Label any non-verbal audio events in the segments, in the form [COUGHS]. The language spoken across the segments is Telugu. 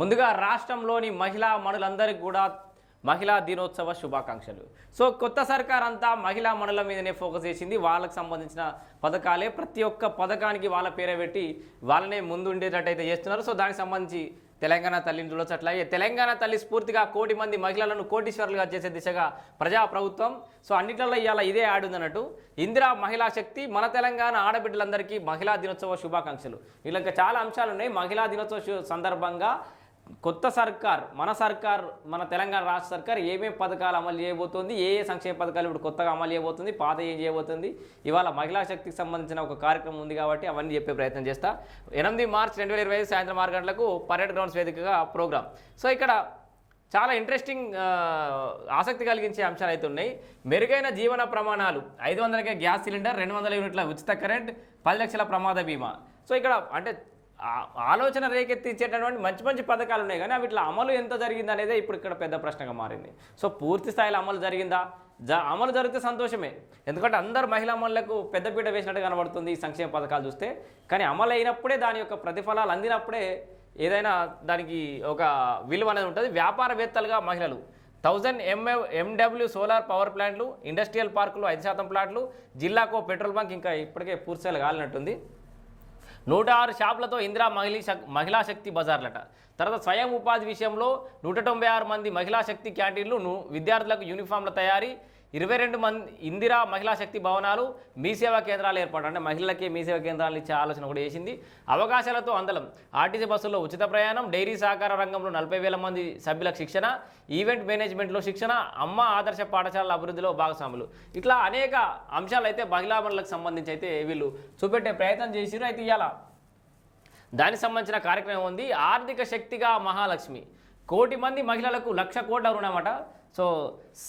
ముందుగా రాష్ట్రంలోని మహిళా మనులందరికీ కూడా మహిళా దినోత్సవ శుభాకాంక్షలు. సో కొత్త సర్కార్ అంతా మహిళా మనుల మీదనే ఫోకస్ చేసింది. వాళ్ళకి సంబంధించిన పథకాలే. ప్రతి ఒక్క పథకానికి వాళ్ళ పేరే పెట్టి వాళ్ళనే ముందు ఉండేటట్టయితే చేస్తున్నారు. సో దానికి సంబంధించి తెలంగాణ తల్లిని చూడొచ్చు అట్లాగే. తెలంగాణ తల్లి స్ఫూర్తిగా కోటి మంది మహిళలను కోటీశ్వరులుగా చేసే దిశగా ప్రజా ప్రభుత్వం సో అన్నిట్లలో ఇవాళ ఇదే ఆడుందన్నట్టు ఇందిరా మహిళా శక్తి మన తెలంగాణ ఆడబిడ్డలందరికీ మహిళా దినోత్సవ శుభాకాంక్షలు. ఇలా ఇంకా చాలా అంశాలు ఉన్నాయి మహిళా దినోత్సవ సందర్భంగా కొత్త సర్కార్ మన సర్కార్ మన తెలంగాణ రాష్ట్ర సర్కార్ ఏమేమి పథకాలు అమలు చేయబోతోంది ఏ ఏ సంక్షేమ పథకాలు ఇప్పుడు కొత్తగా అమలు చేయబోతుంది పాత ఏం చేయబోతుంది ఇవాళ మహిళా శక్తికి సంబంధించిన ఒక కార్యక్రమం ఉంది కాబట్టి అవన్నీ చెప్పే ప్రయత్నం చేస్తా. ఎనిమిది మార్చ్ రెండు వేల ఇరవై ఐదు సాయంత్రం ఆరు గంటలకు పర్యటన గ్రౌండ్స్ వేదికగా ప్రోగ్రామ్ సో ఇక్కడ చాలా ఇంట్రెస్టింగ్ ఆసక్తి కలిగించే అంశాలు అయితే ఉన్నాయి. మెరుగైన జీవన ప్రమాణాలు ఐదు వందలకే గ్యాస్ సిలిండర్ రెండు వందల యూనిట్ల ఉచిత కరెంట్ పది లక్షల ప్రమాద బీమా. సో ఇక్కడ అంటే ఆలోచన రేకెత్తించేటటువంటి మంచి మంచి పథకాలు ఉన్నాయి కానీ వీటిలో అమలు ఎంత జరిగింది అనేది ఇప్పుడు ఇక్కడ పెద్ద ప్రశ్నగా మారింది. సో పూర్తి స్థాయిలో అమలు జరిగిందా? జ అమలు జరిగితే సంతోషమే. ఎందుకంటే అందరు మహిళా మనులకు పెద్దపీట వేసినట్టు కనబడుతుంది ఈ సంక్షేమ పథకాలు చూస్తే. కానీ అమలు అయినప్పుడే దాని యొక్క ప్రతిఫలాలు అందినప్పుడే ఏదైనా దానికి ఒక విలువ అనేది ఉంటుంది. వ్యాపారవేత్తలుగా మహిళలు thousand MA MW solar power ప్లాంట్లు ఇండస్ట్రియల్ పార్కులు ఐదు శాతం ప్లాట్లు జిల్లాకు పెట్రోల్ బంక్ ఇంకా ఇప్పటికే పూర్తిస్థాయిలో కాలినట్టుంది. నూట ఆరు షాపులతో ఇందిరా మహిళీ మహిళా శక్తి బజార్లట. తర్వాత స్వయం ఉపాధి విషయంలో నూట తొంభై ఆరు మంది మహిళా శక్తి క్యాంటీన్లు విద్యార్థులకు యూనిఫామ్ల తయారీ ఇరవై రెండు మంది ఇందిరా మహిళా శక్తి భవనాలు మీ సేవా కేంద్రాలు ఏర్పాటు అంటే మహిళలకి మీ సేవా కేంద్రాలు ఇచ్చే ఆలోచన కూడా చేసింది. అవకాశాలతో అందలం. ఆర్టీసీ బస్సుల్లో ఉచిత ప్రయాణం డైరీ సహకార రంగంలో నలభై వేల మంది సభ్యులకు శిక్షణ ఈవెంట్ మేనేజ్మెంట్లో శిక్షణ అమ్మ ఆదర్శ పాఠశాలల అభివృద్ధిలో భాగస్వాములు. ఇట్లా అనేక అంశాలు అయితే మహిళా మనులకు సంబంధించి అయితే వీళ్ళు చూపెట్టే ప్రయత్నం చేసిరు అయితే ఇవాళ దానికి సంబంధించిన కార్యక్రమం ఉంది ఆర్థిక శక్తిగా మహాలక్ష్మి. కోటి మంది మహిళలకు లక్ష కోట్ల రుణమట సో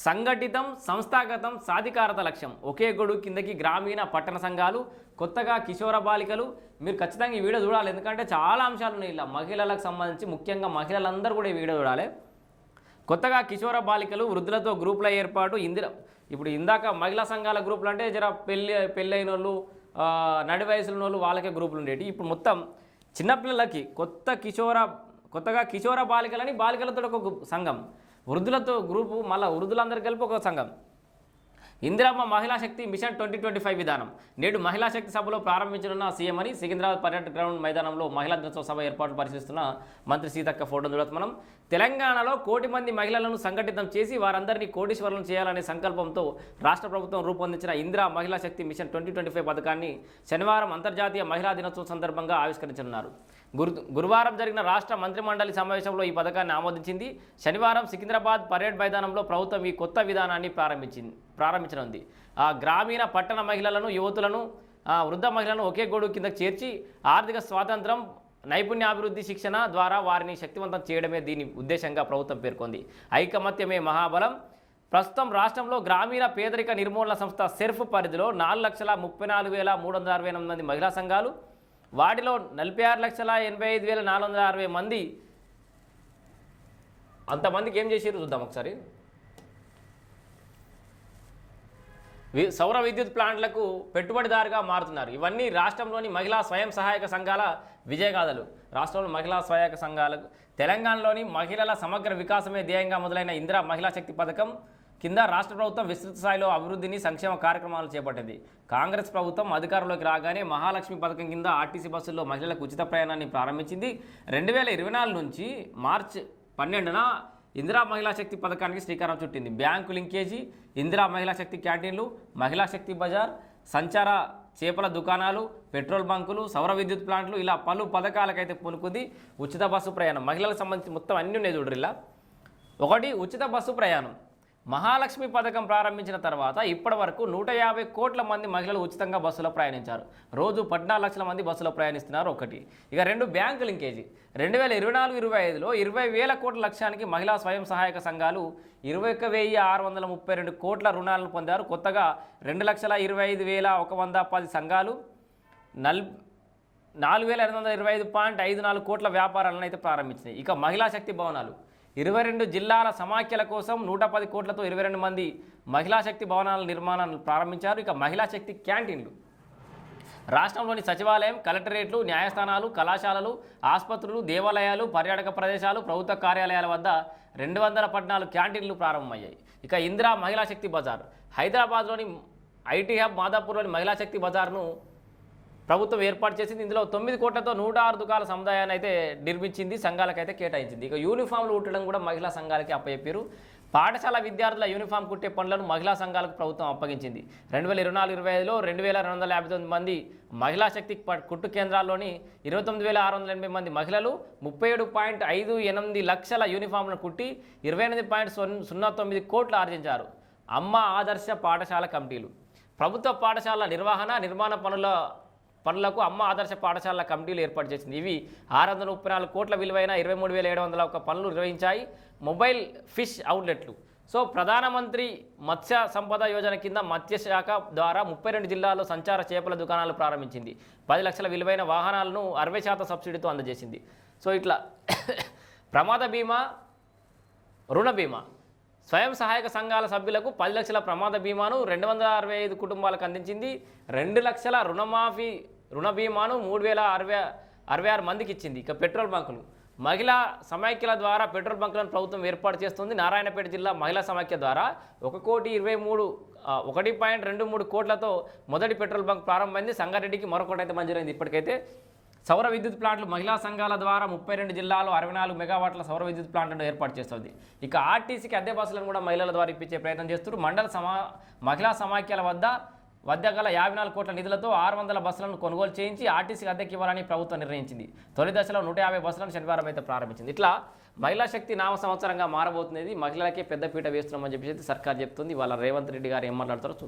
సంఘటితం సంస్థాగతం సాధికారత లక్ష్యం. ఒకే గొడుగు కిందకి గ్రామీణ పట్టణ సంఘాలు కొత్తగా కిషోర బాలికలు. మీరు ఖచ్చితంగా ఈ వీడియో చూడాలి. ఎందుకంటే చాలా అంశాలు ఉన్నాయి ఇలా మహిళలకు సంబంధించి. ముఖ్యంగా మహిళలందరూ కూడా ఈ వీడియో చూడాలి. కొత్తగా కిషోర బాలికలు వృద్ధులతో గ్రూపుల ఏర్పాటు. ఇందిర ఇప్పుడు ఇందాక మహిళా సంఘాల గ్రూపులు అంటే జర పెళ్ళి పెళ్ళైన వాళ్ళు నడి వయసులో ఉన్న వాళ్ళు వాళ్ళకే గ్రూపులు ఉండేవి ఇప్పుడు మొత్తం చిన్నపిల్లలకి కొత్త కిషోర కొత్తగా కిషోర బాలికలని బాలికలతో ఒక సంఘం. వృద్ధులతో గ్రూపు మళ్ళీ వృద్ధులందరూ కలిపి ఒక సంఘం. ఇందిరమ్మ మహిళా శక్తి మిషన్ ట్వంటీ ట్వంటీ ఫైవ్ విధానం. నేడు మహిళా శక్తి సభలో ప్రారంభించనున్న సీఎం అని సికింద్రాబాద్ పర్యటన గ్రౌండ్ మైదానంలో మహిళా దినోత్సవ సభ ఏర్పాటు పరిశీలిస్తున్న మంత్రి సీతక్క ఫోటో చూడవచ్చు మనం. తెలంగాణలో కోటి మంది మహిళలను సంఘటితం చేసి వారందరినీ కోటీశ్వరులను చేయాలనే సంకల్పంతో రాష్ట్ర ప్రభుత్వం రూపొందించిన Indira Mahila Shakti mission twenty twenty five పథకాన్ని శనివారం అంతర్జాతీయ మహిళా దినోత్సవం సందర్భంగా ఆవిష్కరించనున్నారు. గురు గురువారం జరిగిన రాష్ట్ర మంత్రిమండలి సమావేశంలో ఈ పథకాన్ని ఆమోదించింది. శనివారం సికింద్రాబాద్ పరేడ్ మైదానంలో ప్రభుత్వం ఈ కొత్త విధానాన్ని ప్రారంభించింది ప్రారంభించనుంది. ఆ గ్రామీణ పట్టణ మహిళలను యువతులను వృద్ధ మహిళలను ఒకే గొడుగు కింద చేర్చి ఆర్థిక స్వాతంత్రం నైపుణ్యాభివృద్ధి శిక్షణ ద్వారా వారిని శక్తివంతం చేయడమే దీని ఉద్దేశంగా ప్రభుత్వం పేర్కొంది. ఐకమత్యమే మహాబలం. ప్రస్తుతం రాష్ట్రంలో గ్రామీణ పేదరిక నిర్మూలన సంస్థ సెర్ఫ్ పరిధిలో నాలుగు లక్షల ముప్పై నాలుగు వేల మూడు వందల అరవై ఎనిమిది మంది మహిళా సంఘాలు. వాటిలో నలభై ఆరు లక్షల ఎనభై ఐదు వేల నాలుగు వందల అరవై మంది అంతమందికి ఏం చేసారు చూద్దాం ఒకసారి. సౌర విద్యుత్ ప్లాంట్లకు పెట్టుబడిదారుగా మారుతున్నారు. ఇవన్నీ రాష్ట్రంలోని మహిళా స్వయం సహాయక సంఘాల విజయగాథలు రాష్ట్రంలో మహిళా సహాయక సంఘాలకు తెలంగాణలోని మహిళల సమగ్ర వికాసమే ధ్యేయంగా మొదలైన ఇందిరా మహిళా శక్తి పథకం కింద రాష్ట్ర ప్రభుత్వం విస్తృత స్థాయిలో అభివృద్ధిని సంక్షేమ కార్యక్రమాలు చేపట్టింది. కాంగ్రెస్ ప్రభుత్వం అధికారంలోకి రాగానే మహాలక్ష్మి పథకం కింద ఆర్టీసీ బస్సుల్లో మహిళలకు ఉచిత ప్రయాణాన్ని ప్రారంభించింది. రెండు వేల ఇరవై నాలుగు నుంచి మార్చ్ పన్నెండున ఇందిరా మహిళా శక్తి పథకానికి శ్రీకారం చుట్టింది. బ్యాంకు లింకేజీ ఇందిరా మహిళా శక్తి క్యాంటీన్లు మహిళా శక్తి బజార్ సంచార చేపల దుకాణాలు పెట్రోల్ బంకులు సౌర విద్యుత్ ప్లాంట్లు ఇలా పలు పథకాలకైతే పూనుకుంది ఉచిత బస్సు ప్రయాణం. మహిళలకు సంబంధించి మొత్తం అన్నీ ఉన్నాయి చూడరు ఇలా ఒకటి ఉచిత బస్సు ప్రయాణం. మహాలక్ష్మి పథకం ప్రారంభించిన తర్వాత ఇప్పటి వరకు నూట యాభై కోట్ల మంది మహిళలు ఉచితంగా బస్సులో ప్రయాణించారు. రోజు పద్నాలుగు లక్షల మంది బస్సులో ప్రయాణిస్తున్నారు ఒకటి. ఇక రెండు బ్యాంకు లింకేజీ. రెండు వేల ఇరవై నాలుగు ఇరవై ఐదులో ఇరవై వేల కోట్ల లక్ష్యానికి మహిళా స్వయం సహాయక సంఘాలు ఇరవై ఒక్క వెయ్యి ఆరు వందల ముప్పై రెండు కోట్ల రుణాలను పొందారు. కొత్తగా రెండు లక్షల ఇరవై ఐదు వేల ఒక వంద పది సంఘాలు. నల్ నాలుగు వేల ఎనిమిది వందల ఇరవై ఐదు పాయింట్ ఐదు నాలుగు కోట్ల వ్యాపారాలను అయితే ప్రారంభించినాయి. ఇక మహిళా శక్తి భవనాలు. ఇరవై రెండు జిల్లాల సమాఖ్యల కోసం నూట పది కోట్లతో ఇరవై రెండు మంది మహిళా శక్తి భవనాల నిర్మాణాలను ప్రారంభించారు. ఇక మహిళా శక్తి క్యాంటీన్లు. రాష్ట్రంలోని సచివాలయం కలెక్టరేట్లు న్యాయస్థానాలు కళాశాలలు ఆసుపత్రులు దేవాలయాలు పర్యాటక ప్రదేశాలు ప్రభుత్వ కార్యాలయాల వద్ద రెండు వందల పద్నాలుగు క్యాంటీన్లు ప్రారంభమయ్యాయి. ఇక ఇందిరా మహిళా శక్తి బజార్. హైదరాబాద్లోని ఐటీ హబ్ మాదాపూర్లోని మహిళా శక్తి బజార్ను ప్రభుత్వం ఏర్పాటు చేసింది. ఇందులో తొమ్మిది కోట్లతో నూట ఆరు దుకాల సముదాయాన్ని అయితే నిర్మించింది సంఘాలకైతే కేటాయించింది. ఇక యూనిఫామ్లు కుట్టడం కూడా మహిళా సంఘాలకి అప్పచెప్పారు పాఠశాల విద్యార్థుల యూనిఫామ్ కుట్టే పనులను మహిళా సంఘాలకు ప్రభుత్వం అప్పగించింది. రెండు వేల ఇరవై నాలుగు ఇరవై ఐదులో రెండు వేల రెండు వందల యాభై తొమ్మిది మంది మహిళా శక్తి ప- కుట్టు కేంద్రాల్లోని ఇరవై తొమ్మిది వేల ఆరు వందల ఎనభై మంది మహిళలు ముప్పై ఏడు పాయింట్ ఐదు ఎనిమిది లక్షల యూనిఫామ్లను కుట్టి ఇరవై ఎనిమిది పాయింట్ సున్నా తొమ్మిది కోట్లు ఆర్జించారు. అమ్మ ఆదర్శ పాఠశాల కమిటీలు. ప్రభుత్వ పాఠశాల నిర్వహణ నిర్మాణ పనుల పనులకు అమ్మ ఆదర్శ పాఠశాలల కమిటీలు ఏర్పాటు చేసింది. ఇవి ఆరు వందల ముప్పై నాలుగు కోట్ల విలువైన ఇరవై మూడు వేల ఏడు వందల ఒక పనులు నిర్వహించాయి. మొబైల్ ఫిష్ అవుట్లెట్లు. సో ప్రధానమంత్రి మత్స్య సంపద యోజన కింద మత్స్య శాఖ ద్వారా ముప్పై రెండు జిల్లాల్లో సంచార చేపల దుకాణాలు ప్రారంభించింది. పది లక్షల విలువైన వాహనాలను అరవై శాతం సబ్సిడీతో అందజేసింది. సో ఇట్లా [COUGHS] ప్రమాద బీమా రుణ బీమా స్వయం సహాయక సంఘాల సభ్యులకు పది లక్షల ప్రమాద బీమాను రెండు వందల అరవై ఐదు కుటుంబాలకు అందించింది. రెండు లక్షల రుణమాఫీ రుణ బీమాను మూడు వేల అరవై అరవై ఆరు మందికి ఇచ్చింది. ఇక పెట్రోల్ బంకులు. మహిళా సమైక్యల ద్వారా పెట్రోల్ బంకులను ప్రభుత్వం ఏర్పాటు చేస్తుంది. నారాయణపేట జిల్లా మహిళా సమైక్య ద్వారా ఒక కోటి ఇరవై మూడు ఒకటి పాయింట్ రెండు మూడు కోట్లతో మొదటి పెట్రోల్ బంక్ ప్రారంభమైంది. సంగారెడ్డికి మరొకటి అయితే మంజూరైంది ఇప్పటికైతే సౌర విద్యుత్ ప్లాంట్లు మహిళా సంఘాల ద్వారా ముప్పై రెండు జిల్లాలో అరవై నాలుగు మెగావాట్ల సౌర విద్యుత్ ప్లాంట్లను ఏర్పాటు చేస్తుంది. ఇక ఆర్టీసీకి అద్దె బస్సులను కూడా మహిళల ద్వారా ఇప్పించే ప్రయత్నం చేస్తున్నారు. మండల సమా మహిళా సమాఖ్యల వద్ద వద్ద గల యాభై నాలుగు కోట్ల నిధులతో ఆరు వందల బస్సులను కొనుగోలు చేయించి ఆర్టీసీకి అద్దెకి ఇవ్వాలని ప్రభుత్వం నిర్ణయించింది. తొలి దశలో నూట యాభై బస్సులను శనివారం అయితే ప్రారంభించింది. ఇట్లా మహిళా శక్తి నామ సంవత్సరంగా మారబోతున్నది మహిళలకే పెద్దపీట వేస్తున్నామని చెప్పేసి సర్కార్ చెప్తుంది. వాళ్ళ రేవంత్ రెడ్డి గారు ఏం మాట్లాడతారో చూద్దాం.